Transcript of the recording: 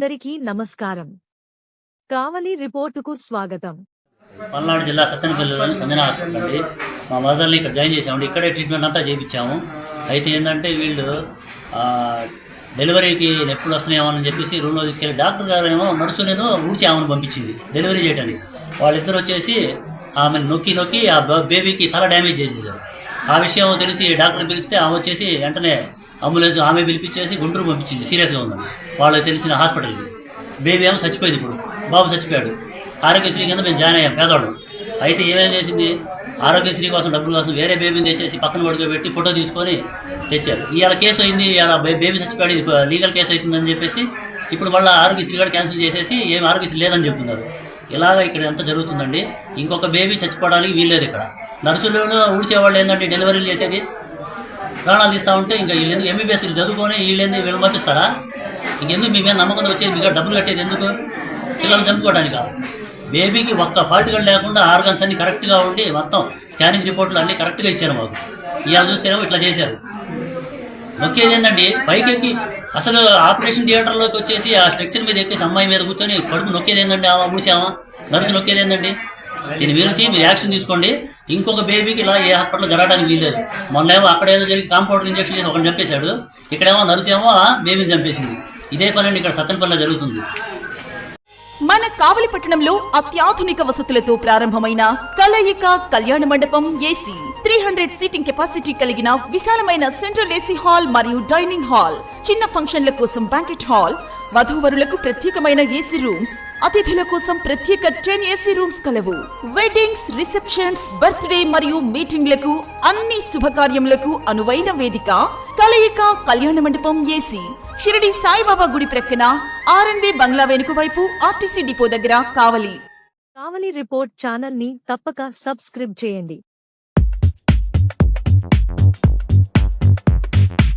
అందరికీ నమస్కారం. కావలి రిపోర్టుకు స్వాగతం. పల్నాడు జిల్లా సత్తెనపల్లిలోని సంజన హాస్పిటల్ అండి. మా మదర్ని ఇక్కడ జాయిన్ చేసామండి ఇక్కడే ట్రీట్మెంట్ అంతా చేయించాము అయితే ఏంటంటే వీళ్ళు డెలివరీకి ఎప్పుడు వస్తున్నాయేమో అని చెప్పేసి రూమ్లో తీసుకెళ్ళి డాక్టర్ గారు ఏమో నర్సు నేను ఊడ్చి ఆమెను పంపించింది డెలివరీ చేయడానికి వాళ్ళిద్దరు వచ్చేసి ఆమెను నొక్కి నొక్కి ఆ బేబీకి తల డ్యామేజ్ చేసేసారు. ఆ విషయం తెలిసి డాక్టర్ పిలిస్తే ఆమె వచ్చేసి వెంటనే అంబులెన్స్ ఆమె పిలిపించేసి గుంటూరు పంపించింది. సీరియస్గా ఉందని వాళ్ళకి తెలిసిన హాస్పిటల్కి బేబీ ఏమో చచ్చిపోయింది ఇప్పుడు. బాబు చచ్చిపోయాడు. ఆరోగ్యశ్రీ కింద మేము జాయిన్ అయ్యాం పేదవాళ్ళం. అయితే ఏమేం చేసింది? ఆరోగ్యశ్రీ కోసం డబ్బుల కోసం వేరే బేబీని తెచ్చేసి పక్కన పడుకోబెట్టి ఫోటో తీసుకొని తెచ్చారు. ఇవాళ కేసు అయింది ఇవాళ బేబీ చచ్చిపోయాడు ఇది లీగల్ కేసు అవుతుందని చెప్పేసి ఇప్పుడు మళ్ళీ ఆరోగ్యశ్రీ కూడా క్యాన్సిల్ చేసేసి ఏం ఆరోగ్యశ్రీ లేదని చెప్తున్నారు. ఇలాగ ఇక్కడ ఎంత జరుగుతుందండి? ఇంకొక బేబీ చచ్చిపోవడానికి వీల్లేదు ఇక్కడ. నర్సులు ఊడ్చేవాళ్ళు ఏంటంటే డెలివరీలు చేసేది? ప్రాణాలు తీస్తా ఉంటే ఇంకా వీళ్ళు ఎంబీబీఎస్ చదువుకొని వీళ్ళేంది వీళ్ళు పంపిస్తారా ఇంకెందుకు మీ మీద నమ్మకం వచ్చేది? మీకు డబ్బులు కట్టేది ఎందుకు? పిల్లల్ని చంపుకోవడానికి? బేబీకి ఒక్క ఫాల్ట్ కూడా లేకుండా ఆర్గన్స్ అన్ని కరెక్ట్గా ఉండి మొత్తం స్కానింగ్ రిపోర్ట్లు అన్నీ కరెక్ట్గా ఇచ్చారు మాకు. ఇవాళ చూస్తేనేమో ఇట్లా చేశారు. నొక్కేది ఏంటండి పైకి ఎక్కి అసలు ఆపరేషన్ థియేటర్లోకి వచ్చేసి ఆ స్ట్రక్చర్ మీద ఎక్కేసి అమ్మాయి మీద కూర్చొని కడుపు నొక్కేది ఏంటండి ఆమె ఊడిసామా నర్సు నొక్కేది ఏంటండి దీని గురించి మీరు యాక్షన్ తీసుకోండి. ఇంకొక బేబీకి ఇలా ఏ హాస్పిటల్ జరగడానికి వీల్లేదు. మొన్న ఏమో అక్కడ ఏదో జరిగి కాంపౌండర్ ఇంజక్షన్ చేసి ఒకరిని చంపేశాడు. ఇక్కడేమో నర్సు ఏమో బేబీని చంపేసింది. ఇదే పని ఇక్కడ సత్తెనపల్లిలో జరుగుతుంది. మన కావలి పట్టణంలో అత్యాధునిక వసతులతో ప్రారంభమైన కలయిక కళ్యాణ మండపం AC three hundred seating capacity కలిగిన విశాలమైన సెంట్రల్ ఏసీ హాల్ మరియు డైనింగ్ హాల్ చిన్న ఫంక్షన్ల కోసం బ్యాంకెట్ హాల్ వధూవరులకు ప్రత్యేకమైన ఏసీ రూమ్స్ అతిథుల కోసం ప్రత్యేక టెన్ ఏసీ రూమ్స్ కలవు. వెడ్డింగ్స్ రిసెప్షన్స్ బర్త్డే మరియు మీటింగ్లకు అన్ని శుభకార్యములకు అనువైన వేదిక కలయిక కళ్యాణ మండపం ఏసీ. షిరిడి సాయిబాబా గుడి ప్రక్కన ఆర్ఎన్బి బంగ్లా వెనుక వైపు ఆర్టీసీ డిపో దగ్గర కావలి. కావలి రిపోర్ట్ ఛానల్ని తప్పక సబ్స్క్రైబ్ చేయండి.